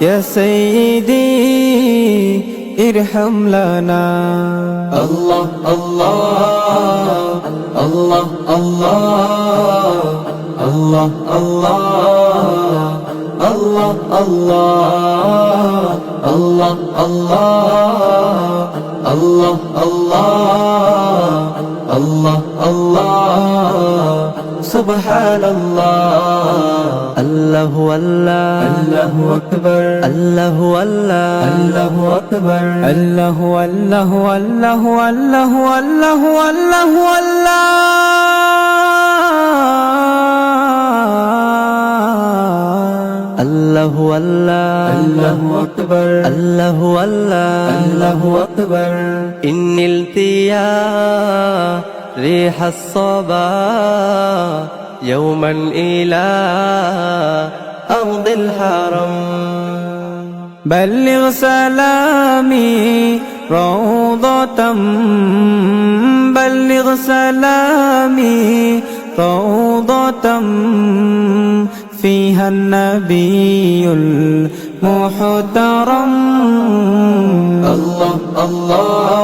يا سيدي ارحم لنا الله الله الله الله الله الله الله الله الله الله الله الله الله الله سبحان الله. الله والله الله أكبر. الله والله الله أكبر. الله والله والله والله والله والله والله الله والله الله أكبر. الله والله الله أكبر. إن التيا ريح الصبا يوما إلى أرض الحرم. بلغ سلامي روضة بلغ سلامي روضة. فيها النبي المحترم. الله الله.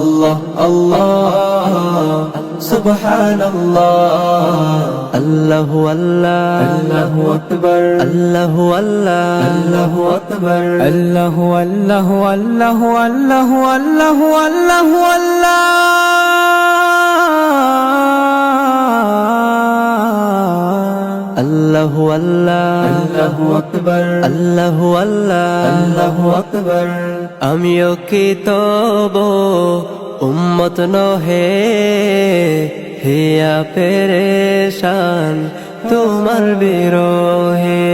الله الله سبحان الله الله والله الله أكبر الله والله الله أكبر الله والله والله والله والله والله والله الله والله الله أكبر الله والله الله أكبر আমিও কি তব উম্মত নহে হিয়া পেরেশান তোমার বিরহে।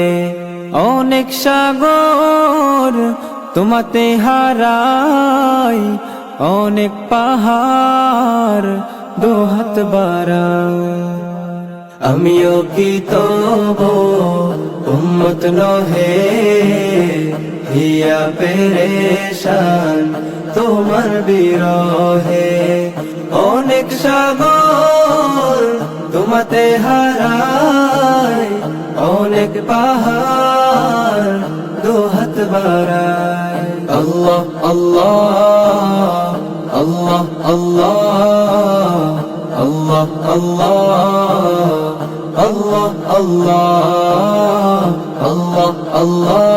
অনেক সাগর তোমাতে হারাই অনেক পাহাড় দোহাত বাড়াই আমিও কি তব উম্মত নহে, হিয়া পেরেশান তোমার বিরহে। অনেক সাগর তোমাতে হারায়, অনেক পাহাড় দুহাত বাড়ায়। আল্লাহ আল্লাহ আল্লাহ আল্লাহ আল্লাহ আল্লাহ আল্লাহ আল্লাহ। আল্লাহ আল্লাহ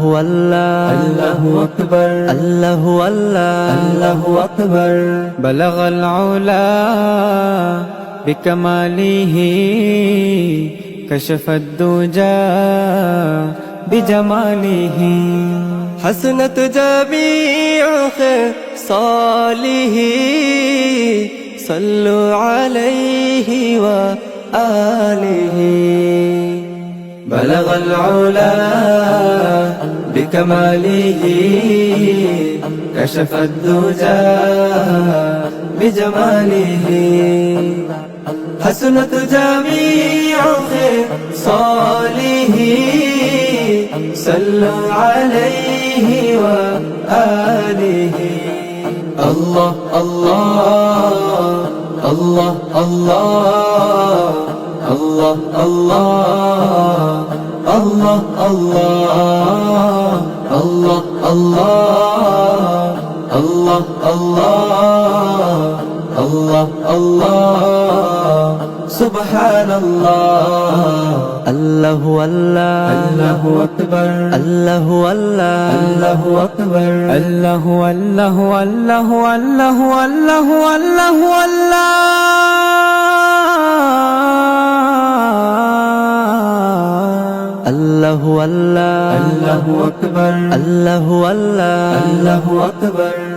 الله الله أكبر. الله الله أكبر. بلغ العلا بكماله. كشف الدجى بجماله. حسنة جميع صالح صلوا عليه وآله. بلغ العلا بكماله كشف الدجى بجماله. حسنت جميع خصاله صلوا عليه وآله. الله الله الله الله الله. الله الله الله الله الله الله الله الله الله سبحان الله الله الله الله أكبر الله الله الله أكبر الله الله الله الله الله الله الله الله الله الله أكبر. الله الله الله أكبر.